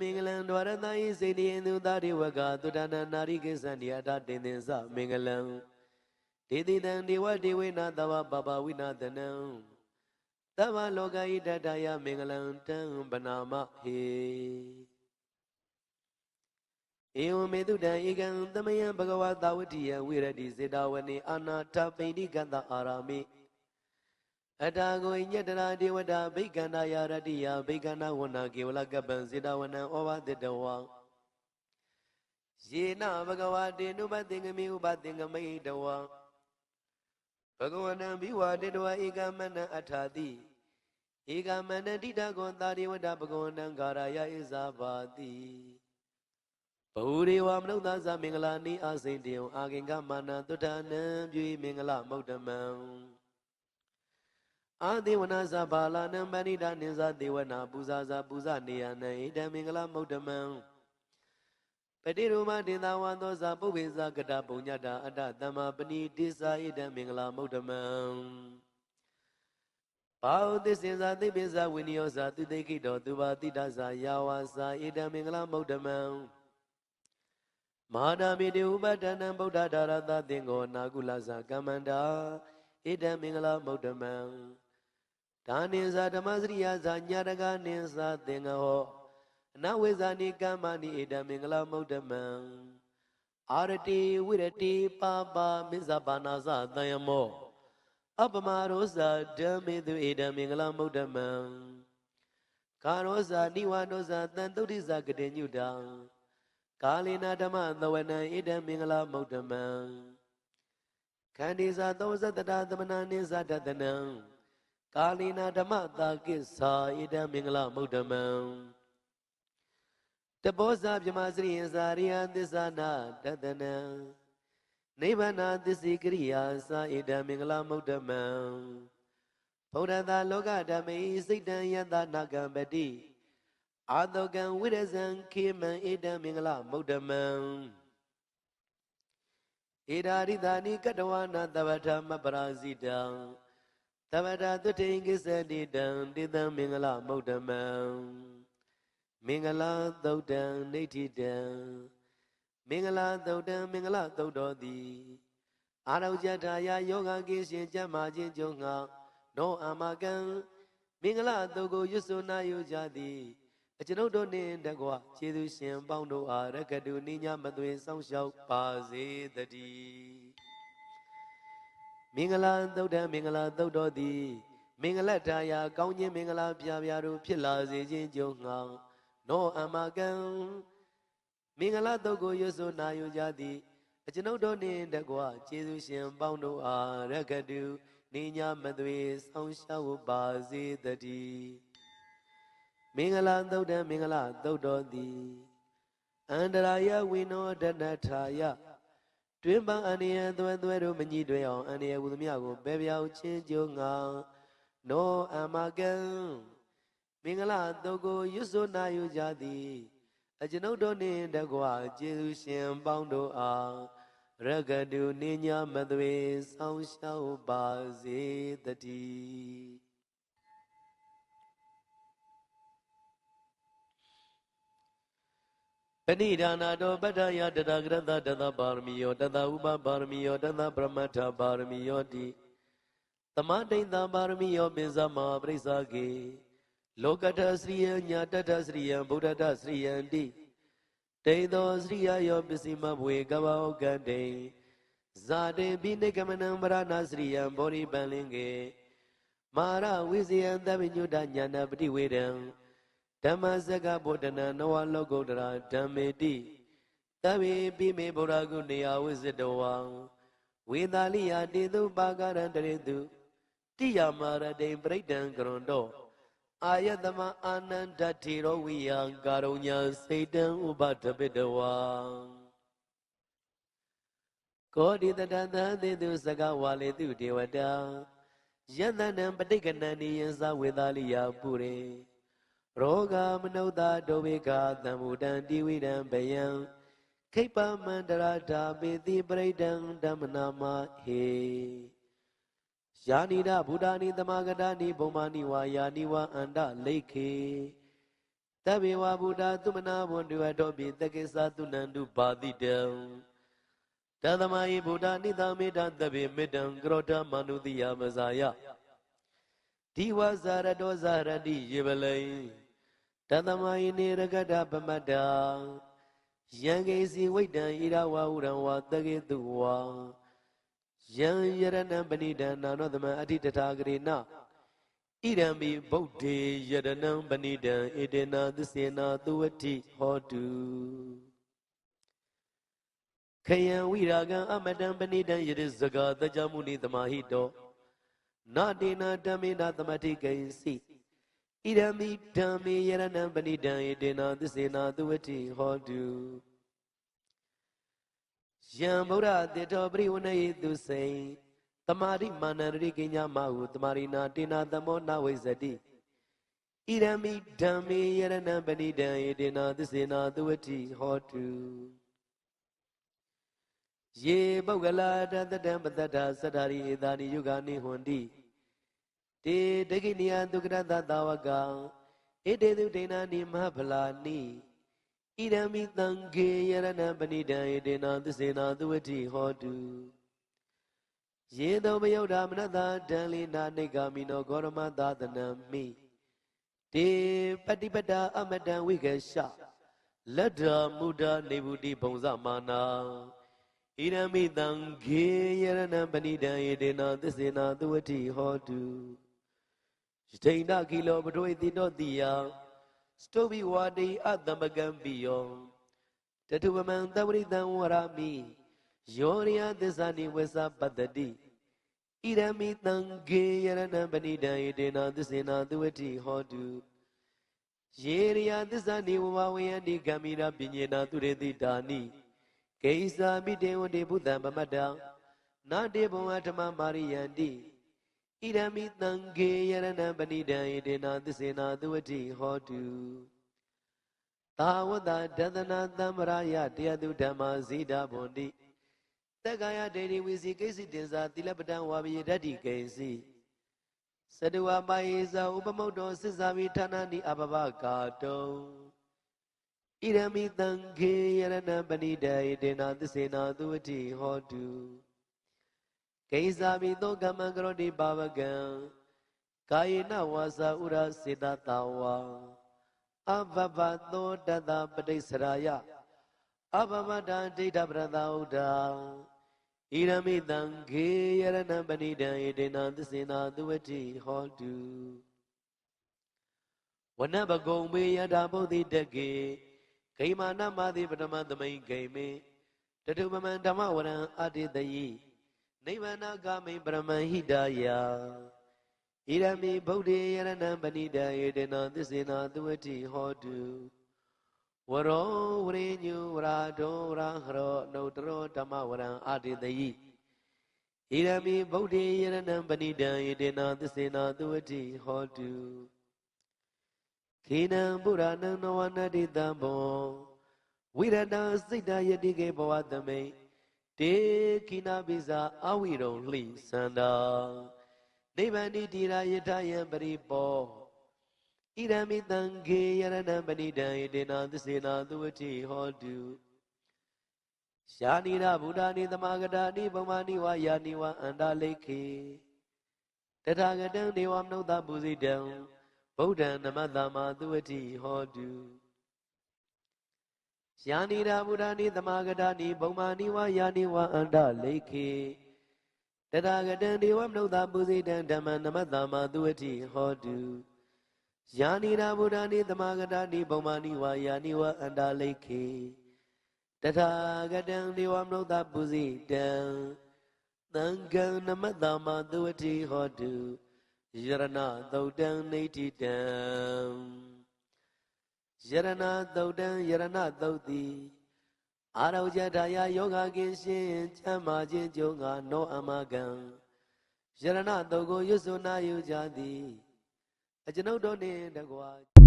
မင်္ဂလံဒွါရတယိစေတိယသူသာရိဝကသုတနာနာရိကိသန္တိအတတင်သင်္စမင်္ဂလံဒေတိတံဒေဝဒေဝေနသဝပပဝိနာတနံသဗ္ဗလောကဣတတယမင်္ဂလံတံဗနာမဟေဧဝမေတုတံဧကံသမယံဘဂဝတာဝတိယဝိရတိစေတဝနေအာနာထပိဋိကတအာရာမိ အတာကိုညတရာဒေဝတာဘိက္ခန္တာယရတ္တိယဘိက္ခန္တာဝနာကေဝလကပ္ပံစေတဝနံဩဝတတဝံယေနဘဂဝတေနုပသင်္ကမိဥပသင်္ကမိတဝံဘဂဝနံဘိဝတေတဝဧကမနံအထာတိဧကမနံတိတကောသာဒေဝတာဘဂဝနံဂါရယဣဇာပါတိဘဝရေဝမနုဿာသမင်္ဂလာနိအာစိန်တေယံအာဂင်္ဂမာနသုတ္တနံပြုမင်္ဂလမௌတ္တမံ အာဒေဝနာဇဘာလာနံပဏိတာနိဇာဒေဝနာပူဇာဇာပူဇာနေယနံဣဒံမင်္ဂလမௌတ္တမံပတိရူမဒေသာဝါသောဇာပုဗ္ဗေဇာကတပုံညတာအတ္တသမ္မာပဏိတိစာဣဒံမင်္ဂလမௌတ္တမံဘာဝသစ္စေဇာသိပိဇာဝိနိယောဇာသူတိခိတောသူဘာတိတဇာယာဝါဇာဣဒံမင်္ဂလမௌတ္တမံမဟာနာမိတေဥပဒနံဗုဒ္ဓဒါရသသင်္ကောနာကုလဇာကမ္မန္တာဣဒံမင်္ဂလမௌတ္တမံ ဒါနိဇာဓမ္မစရိယဇာညာတကနိဇာသင်္ကောအနဝိဇာနိကမ္မနိဣဒံမင်္ဂလမௌတ္တမံအာရတိဝိရတိပါပါမိဇဘာနာဇသံယမောအပမရောဇာဓမ္မေသူဣဒံမင်္ဂလမௌတ္တမံကာရောဇာနိဝါနောဇာတန်တုဋ္ဌိဇာကတိညုတံကာလေနာဓမ္မသဝနံဣဒံမင်္ဂလမௌတ္တမံခန္ဒီဇာသောဇတတသမနာနိဇာတတနံ ကာလေနာဓမ္မတာကိသာဣဒံမင်္ဂလမௌတ္တမံတဘောဇာပြမစရိယဇာရိယသစ္စာနာတတနံနိဗ္ဗာန်သစ္စေကရိယာသာဣဒံမင်္ဂလမௌတ္တမံဗုဒ္ဓသာလောကဓမ္မေစိတ်တံယတနာကံပတိအာတောကံဝိရဇံခေမံဣဒံမင်္ဂလမௌတ္တမံဣဒာရိတာနိကတဝနာတဗထမပရာဇိတံ တဗထသုတိင်္ဂစ္စတိတံတိတံမင်္ဂလမௌတ္တမံမင်္ဂလာသုတ်တံနေဋ္ဌိတံမင်္ဂလာသုတ်တံမင်္ဂလာသုတ်တော်သည်အာရုဇထာယယောဂကိရှင်ကျမ်းမာခြင်းကြုံငါနောအာမကံမင်္ဂလာသုတ်ကိုရွတ်ဆိုနာယူကြသည်အကျွန်ုပ်တို့နှင့်တကွကျေးဇူးရှင်ပေါင်းတို့အားရကတုနိညာမသွေစောင့်ရှောက်ပါစေတည်း မင်္ဂလာသုတ်တံမင်္ဂလာသုတ်တော်သည်မင်္ဂလထာယာကောင်းခြင်းမင်္ဂလာပြပြတို့ဖြစ်လာစေခြင်းကြုံငှောင်းနောအမကံမင်္ဂလာသုတ်ကိုရွတ်ဆိုနာယူကြသည်အကျွန်ုပ်တို့နှင့်တကွကျေးဇူးရှင်ပေါင်းတို့အားရကတုနိညာမသွေစောင့်ရှောက်ပါစေတည်းမင်္ဂလာသုတ်တံမင်္ဂလာသုတ်တော်သည်အန္တရာယဝိနောဒနထာယ တွင်ပန်းအန္တရာသွဲသွဲတို့မညိတွင်အောင်အန္တရာဝုသမြကိုပဲပြောင်းချင်းကြုံငါနောအမကံမင်္ဂလာသုတ်ကိုရွတ်ဆိုနာယူကြသည်အကျွန်ုပ်တို့နှင့်တကွာကျေးဇူးရှင်ပေါင်းတို့အားရကတုနိညာမသွေ ဆောင်းရှောက်ပါစေတည်း ပဏိဒါနာတောပတ္ထယတတဂရတတတပါရမီယောတတဥပပါရမီယောတတပရမတ္ထပါရမီယောတိသမတိန်တပါရမီယောပိဇမပရိစ္ဆာကေလောကတစရိယညာတတစရိယဗုဒ္ဓတစရိယံတိတေသောစရိယယောပစ္စည်းမဘွေကဘောကံတေဇာတေပိနိကမနံပရဏစရိယံဘောရိပန်လင်ကေမာရဝိဇယံသဗ္ဗညုတညာနာပတိဝေဒံ ဓမ္မစကဗုဒ္ဓနာနဝလောကုတ္တရာဓမ္မေတိသဗ္ဗေပိမေဗုဒ္ဓဂုနေယဝိဇ္ဇတဝံဝေသာလိယတေသူပါကရံတရေတုတိယမာရတိပရိဒံကရွန်တောအာယတမအာနန္ဒတိရောဝိယံကာရုညံစေတံဥပတပိတဝံကောတိတတသသေတုစကဝါလေတုဒေဝတာယတနံပဋိကဏဏိယံသဝေသာလိယပုရေ ရောဂမနုဿဒုဝေကသံမုတံတိဝိတံဘယံခိပမန္တရာဓာပေတိပရိဒံဓမ္မနာမဟေယာနိဒဗုဒ္ဓနိသမဂဒနိဘုံမာနိဝါယာနိဝါအန္တလိခေတတဗေဝဗုဒ္ဓသုမနာဘွန်တွေတော်ပြီတကိစ္စသုနန္တုပါတိတံတသမယဗုဒ္ဓနိသမေတ္တတဗေမေတ္တံကရောဓမနုတိယမဇာယဒီဝဇာရတောဇာရတိယေပလိ တသမယနေရကတပမတ္တာယံကေစီဝိတံဣရဝဟုရံဝတကေတုဝါယံယရဏံပဏိဒံနာနောသမအဋ္ဌတထာဂရေနဣရံမိဗုဒ္ဓေယရဏံပဏိဒံဣတေနာသစ္စေနာသုဝတိဟောတုခယံဝိရာဂံအမတံပဏိဒံယရဇဂတကြမုနိသမာဟိတောနာတေနာဓမ္မေနာသမတိကိဉ္စီ ဣရမိဓမ္မေယရဏံပဏိဒံဣတေနာသစ္စေနာသုဝတိဟောတုယံဗုဒ္ဓတေတောပရိဝဏယေသူစိန်တမာရိမာနရိကိညာမဟုတမာရိနာတေနာသမောနဝိဇ္ဇတိဣရမိဓမ္မေယရဏံပဏိဒံဣတေနာသစ္စေနာသုဝတိဟောတုယေပုဂ္ဂလာတတတံပတ္တသတ္တာရိဧတာနိယုဂာနိဟွန်တိ တေဒဂိနိယဒုက္ခရတသာဝကံဣတေသူဒိနာနိမဟဖလာနိဣရမိတံခေယရဏပဏိတံဣတေနာသစ္စေနာသုဝတိဟောတုယေသောမယုဒ္ဓမနတဒံလိနာနိဂာမိနောဂေါရမသာသနံမိတေပฏิပတ္တာအမတံဝိကရှလတ္တမုဒ္ဒနေဗုတိဘုံဇမာနာဣရမိတံခေယရဏပဏိတံဣတေနာသစ္စေနာသုဝတိဟောတု ယတိန္ဒကိလောပထွေတိတောတိယစတုဘိဝါတိအတမကံပိယောတတုပမံသဝရိတံဝရမိယောရိယသစ္စာနိဝေသပတ္တိဣရမိတံဂေယရဏံပဏိတံဣတေနာသစ္စေနာသုဝတိဟောတုယေရိယသစ္စာနိဝဝဝေယတိဂမိရာပညေနာသူရေတိတာနိကိသာမိတေဝတိဘုဒ္ဓံပမတ္တံနာတေဘဝဓမ္မမာရိယန္တိ ဣရမိတံခေယရဏပဏိတံဣတေနာသစ္စေနာသုဝတိဟောတုသာဝတဒသနာတမ္ပရာယတရားသူဓမ္မာဇိတာဘွန်တိတက္ကာယဒေဒီဝီစီကိစီတင်္စာတိလပတံဝါပိယဓတ္တိကိဉ္စီသတဝပါယေဇာဥပမုတ်တောစစ်စာမိဌာနနိအပပကာတုံဣရမိတံခေယရဏပဏိတံဣတေနာသစ္စေနာသုဝတိဟောတု ကိစ္စာမိသောကမ္မကရောတိပါဝကံကာယေနဝါစာဥရစေတတာဝါအဘဘသောတတပဋိစ္စရာယအဘမတံဒိဋ္ဌပရသဥဒ္ဓဣရမိတံခေယရဏပဏိတံဣတေနသစ္စေနာသုဝတိဟောတုဝနဘဂုံမေယတာဘုဒ္ဓိတကေဂိမာနမတိပထမသမိန်ဂိမေတတုပမံဓမ္မဝရံအတ္တိတယိ နိဗ္ဗာနဂမိပရမဟိတယဣရမိဗုဒ္ဓေယရဏံပဏိတယေတနာသစ္စေနာသုဝတိဟောတုဝရောဝရိညုဝရာဒောဝရဟရောနုတရောဓမ္မဝရံအာတိတယိဣရမိဗုဒ္ဓေယရဏံပဏိတယေတနာသစ္စေနာသုဝတိဟောတုခေနံပုရဏံနဝနတိတံဘောဝိရတံစိတ်တယတိကေဘဝသမိတ် တေခိနာပိစာအဝိရုံလှိစန္ဒာနိဗ္ဗာန်တိရာယထယံပရိပောဣရမိတံခေယရဏံပဏိတံဣတေနာသစ္စေနာသုဝတိဟောတုရှာနိရဗုဒ္ဓနိသမဂတာနိဗမနိဝါယာနိဝအန္တလိခေတထာဂတံဒေဝမနုဿပူဇိတံဗုဒ္ဓံနမတ္တမသုဝတိဟောတု ယာနိရာမူရာနိသမာဂတာနိဘုံမာနိဝါယာနိဝါအန္တလိခေတထာဂတံဒေဝမနုဿပုဇိတံဓမ္မနမတ္တမသူဝတိဟောတုယာနိရာမူရာနိသမာဂတာနိဘုံမာနိဝါယာနိဝါအန္တလိခေတထာဂတံဒေဝမနုဿပုဇိတံသံဃံနမတ္တမသူဝတိဟောတုယရဏသုတ်တံနေတိတံ ယရဏသုတ်တံယရဏသုတ်တိအာရုဇထာယယောဂကင်းရှင်ချမ်းမာခြင်းကြုံငါနောအမကံယရဏသုတ်ကိုရွတ်ဆိုနာယူကြသည်အကျွန်ုပ်တို့နှင့်တကွာ